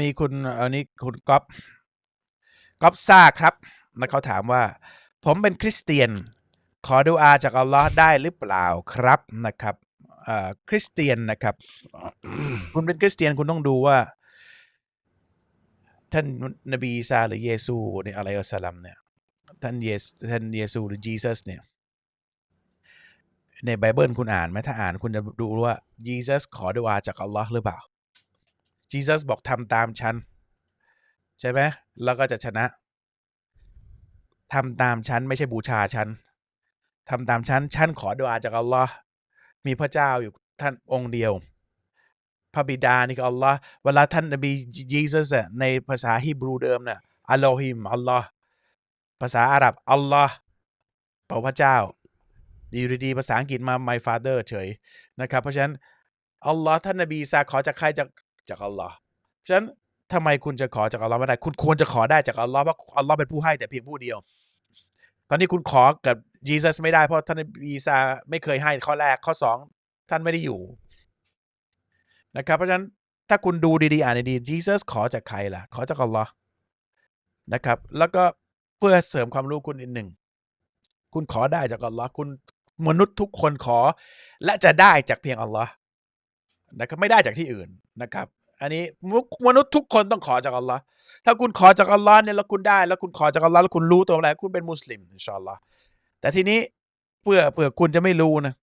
มีคุณอันนี้คุณก๊อฟก๊อฟซ่าครับแล้วเขาถามว่า ผมเป็นคริสเตียน ขอดูอาจากอัลลอฮ์ได้หรือเปล่าครับนะครับคริสเตียนนะครับ คุณเป็นคริสเตียนคุณต้องดูว่า ท่านนบีอีสาหรือเยซูเนี่ยอะไรอัสสลัมเนี่ยท่านเยสท่านเยซูหรือ Jesus เนี่ยในไบเบิลคุณอ่านไหมถ้าอ่านคุณจะดูว่า Jesus ขอดุอาจากอัลลอฮ์หรือเปล่า Jesus บอกทำตามฉัน ใช่ไหมแล้วก็จะชนะทำตามฉันไม่ใช่บูชาฉันทำตามฉันฉันขอดุอาจากอัลลอฮ์มีพระเจ้าอยู่ท่านองค์เดียว พระบิดานี่ก็อัลลอฮ์เวลาท่านนบี Jesus อะในภาษาฮีบรูเดิมน่ะอัลลอฮิมอัลลอฮ์ภาษาอาหรับอัลลอฮ์แปลว่าพระเจ้าดีดีๆภาษาอังกฤษมา my father เฉยนะครับ เพราะฉะนั้นอัลลอฮ์ท่านนบีอีสาขอจากใครจาก จากอัลลอฮ์ฉะนั้นทำไมคุณจะขอจากอัลลอฮ์ไม่ได้ คุณควรจะขอได้จากอัลลอฮ์เพราะอัลลอฮ์เป็นผู้ให้แต่เพียงผู้เดียว ตอนนี้คุณขอกับ Jesus ไม่ได้เพราะท่านนบีอีสาไม่เคยให้ข้อแรกข้อสองท่านไม่ได้อยู่นะครับ เพราะฉะนั้นถ้าคุณดูดีๆ อ่านดีๆ Jesus ขอจากใครล่ะ ขอจากอัลลอฮ์นะครับ แล้วก็เพื่อเสริมความรู้คุณอีกหนึ่ง คุณขอได้จากอัลลอฮ์คุณมนุษย์ทุกคนขอ และจะได้จากเพียงอัลลอฮ์นะครับไม่ได้จากที่อื่น นะครับ อันนี้มนุษย์ทุกคนต้องขอจากอัลลอฮ์ถ้าคุณขอจากอัลลอฮ์เนี่ยแล้วคุณได้ แล้วคุณขอจากอัลลอฮ์แล้วคุณรู้ตัวแล้วคุณเป็นมุสลิมอินชาอัลลอฮ์แต่ทีนี้เพื่อเพื่อคุณจะไม่รู้นะ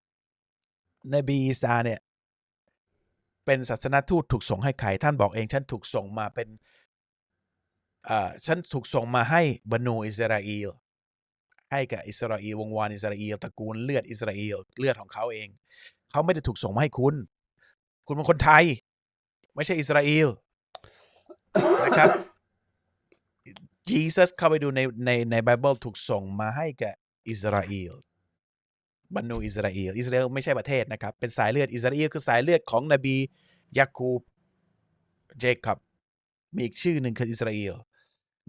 นบีอีสาเนี่ยเป็นศาสนาทูตถูกส่งให้ใครท่านบอกเองฉันถูกส่งมาเป็นอ่อฉันถูกส่งมาให้บรรนูอิสราเอลให้กับอิสราเอลวงวานอิสราเอลตระกูลเลือดอิสราเอลเลือดของเขาเอง เขาไม่ได้ถูกส่งมาให้คุณ คุณเป็นคนไทย ไม่ใช่อิสราเอลนะครับ Jesus เข้าไปดูในในในไบเบิลถูกส่งมาให้กับอิสราเอลบรรนูอิสราเอลอิสราเอลไม่ใช่ประเทศนะครับ เป็นสายเลือดอิสราเอลคือสายเลือดของนบียาคูบเจคับมีอีกชื่อหนึ่งคืออิสราเอล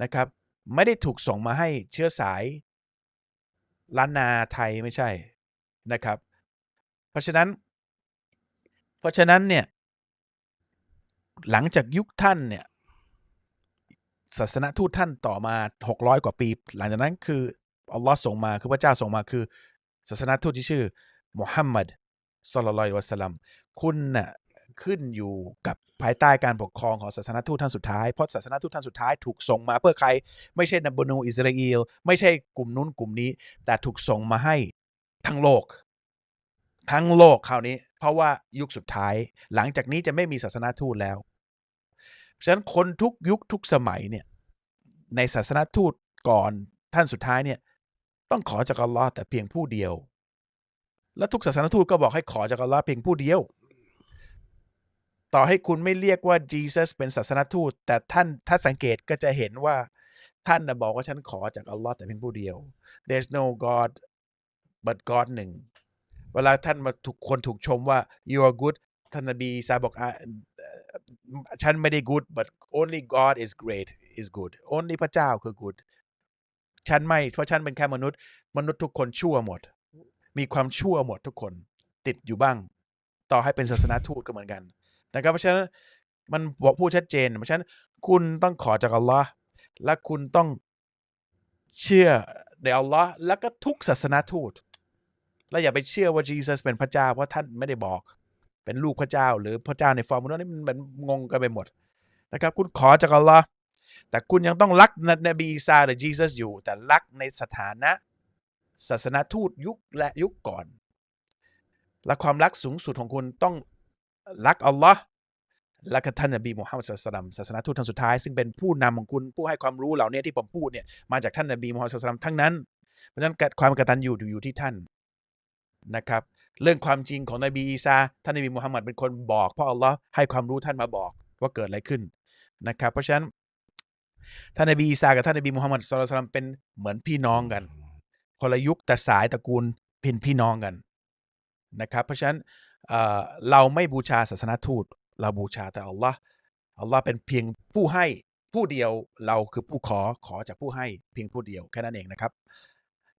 นะครับ ไม่ได้ถูกส่งมาให้เชื้อสายล้านนาไทยไม่ใช่นะครับ เพราะฉะนั้น เพราะฉะนั้นเนี่ย หลังจากยุคท่านเนี่ยศาสนทูตท่านต่อมาหกร้อยกว่าปี หลังจากนั้นคืออัลลอฮ์ส่งมาคือพระเจ้าส่งมาคือศาสนทูตที่ชื่อมุฮัมมัดสุลลัลอยวะสลัมคุณน่ะขึ้นอยู่กับภายใต้การปกครองของศาสนทูตท่านสุดท้าย เพราะศาสนทูตท่านสุดท้ายถูกส่งมาเพื่อใคร ไม่ใช่นับบนูอิสราเอลไม่ใช่กลุ่มนู้นกลุ่มนี้ แต่ถูกส่งมาให้ทั้งโลก ทั้งโลกคราวนี้ เพราะว่ายุคสุดท้าย หลังจากนี้จะไม่มีศาสนาทูตแล้ว ฉะนั้นคนทุกยุคทุกสมัยเนี่ยในศาสนาทูตก่อนท่านสุดท้ายเนี่ยต้องขอจากอัลลอฮ์แต่เพียงผู้เดียว และทุกศาสนาทูตก็บอกให้ขอจากอัลลอฮ์เพียงผู้เดียว ต่อให้คุณไม่เรียกว่า Jesus เป็นศาสนทูต แต่ท่านถ้าสังเกตก็จะเห็นว่าท่านบอกว่าฉันขอจากอัลลอฮ์แต่เพียงผู้เดียว there's no God but God หนึ่งเวลาท่านมาถูกคนถูกชมว่า you are good ท่านนบีอีสาบอก ฉันไม่ได้ good but only God is great is good only พระเจ้าคือ good ฉันไม่เพราะฉันเป็นแค่มนุษย์ มนุษย์ทุกคนชั่วหมด มีความชั่วหมดทุกคนติดอยู่บ้าง ต่อให้เป็นศาสนาทูตก็เหมือนกันนะครับเพราะฉะนั้นมันบอกพูดชัดเจน เพราะฉะนั้นคุณต้องขอจากอัลลอฮ์และคุณต้องเชื่อในอัลลอฮ์แล้วก็ทุกศาสนาทูต แล้วอย่าไปเชื่อว่า Jesus เป็นพระเจ้าเพราะท่านไม่ได้บอก เป็นลูกพระเจ้า หรือพระเจ้าในฟอร์มนุษย์นี่มันงงกันไปหมดนะครับ คุณขอจากอัลลอฮ์แต่คุณยังต้องรักนบีอีสาหรือ Jesus อยู่ แต่รักในสถานะศาสนาทูตยุคและยุคก่อน และความรักสูงสุดของคุณต้องรักอัลลอฮ์และก็ท่านนบีมุฮัมมัดศาสลัมศาสนาทูตท่านสุดท้าย ซึ่งเป็นผู้นำของคุณผู้ให้ความรู้เหล่านี้ที่ผมพูดเนี่ยมาจากท่านนบีมุฮัมมัดศาสลัมทั้งนั้น เพราะฉะนั้นความกตัญญูอยู่ที่ท่านนะครับ เรื่องความจริงของนบีอีสาท่านนบีมุฮัมมัดเป็นคนบอกเพราะอัลลอฮ์ให้ความรู้ท่านมาบอกว่าเกิดอะไรขึ้นนะครับเพราะฉะนั้นท่านนบีอีสากับท่านนบีมุฮัมมัดศาสลัมเป็นเหมือนพี่น้องกันคนละยุคแต่สายตระกูลเป็นพี่น้องกันนะครับ เพราะฉะนั้นเเราไม่บูชาศาสนาทูต เราบูชาแต่อัลลอฮ์อัลลอฮ์เป็นเพียงผู้ให้ผู้เดียวเราคือผู้ขอขอจากผู้ให้เพียงผู้เดียวแค่นั้นเองนะครับ